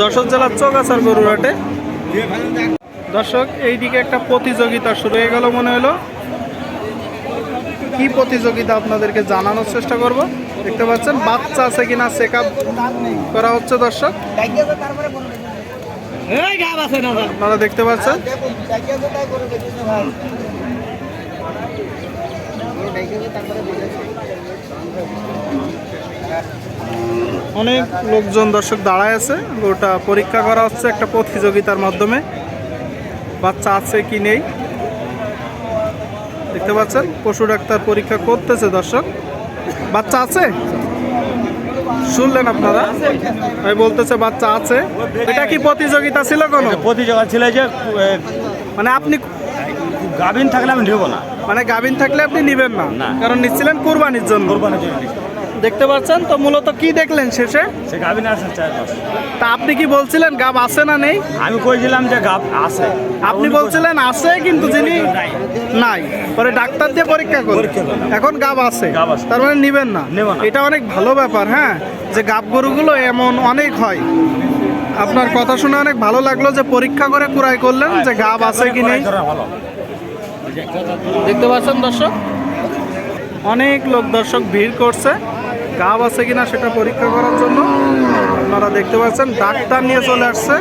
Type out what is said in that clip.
যশোর জেলার চৌগাছার গরুর হাটে দর্শক এইদিকে একটা প্রতিযোগিতা শুরু হয়ে গেল মনে হলো। কি প্রতিযোগিতা আপনাদেরকে জানানোর চেষ্টা করব? দেখতে পাচ্ছেন বাচ্চা আছে কিনা চেক আপ করা হচ্ছে দর্শক। আপনারা দেখতে পাচ্ছেন। অনেক লোকজন দর্শক দাঁড়ায় আছে। ওটা পরীক্ষা করা হচ্ছে একটা প্রতিযোগিতার মাধ্যমে। বাচ্চা আছে কি নেই? দেখতে পাচ্ছেন পশু ডাক্তার পরীক্ষা করতেছে দর্শক। বাচ্চা আছে? শুনলেন আপনারা? আমি বলতেছে বাচ্চা আছে। এটা কি প্রতিযোগিতা ছিল কোনো? প্রতিযোগিতা ছিল যে মানে আপনি গাভিন থাকলে আমি নেব না। মানে গাভিন থাকলে আপনি নিবেন না। কারণ নিচ্ছিলেন কুরবানির জন্য। কোরবানির জন্য। দেখতে পাচ্ছেন? তো মূলত কি দেখলেন শেষে? সে গাভিন আছে তা আপনি কি বলছিলেন গাব আছে না নেই? আমি কইছিলাম যে গাভ আছে। আপনি বলছিলেন আছে কিন্তু যিনি নাই। পরে ডাক্তার দিয়ে পরীক্ষা পরীক্ষা এখন গাব আছে। গাব আছে। তার মানে নিবেন না। নেব না। এটা অনেক ভালো ব্যাপার হ্যাঁ? যে গাব গরুগুলো এমন অনেক হয়। আপনার কথা শুনে অনেক ভালো লাগল যে পরীক্ষা করে কুড়াই করলেন যে গাব আছে কি নেই। দেখতে পাচ্ছেন দর্শক? অনেক লোক দর্শক ভিড় করছে। গাব আছে কিনা সেটা পরীক্ষা করার জন্য। আপনারা দেখতে পাচ্ছেন ডাক্তার নিয়ে চলে আসছে।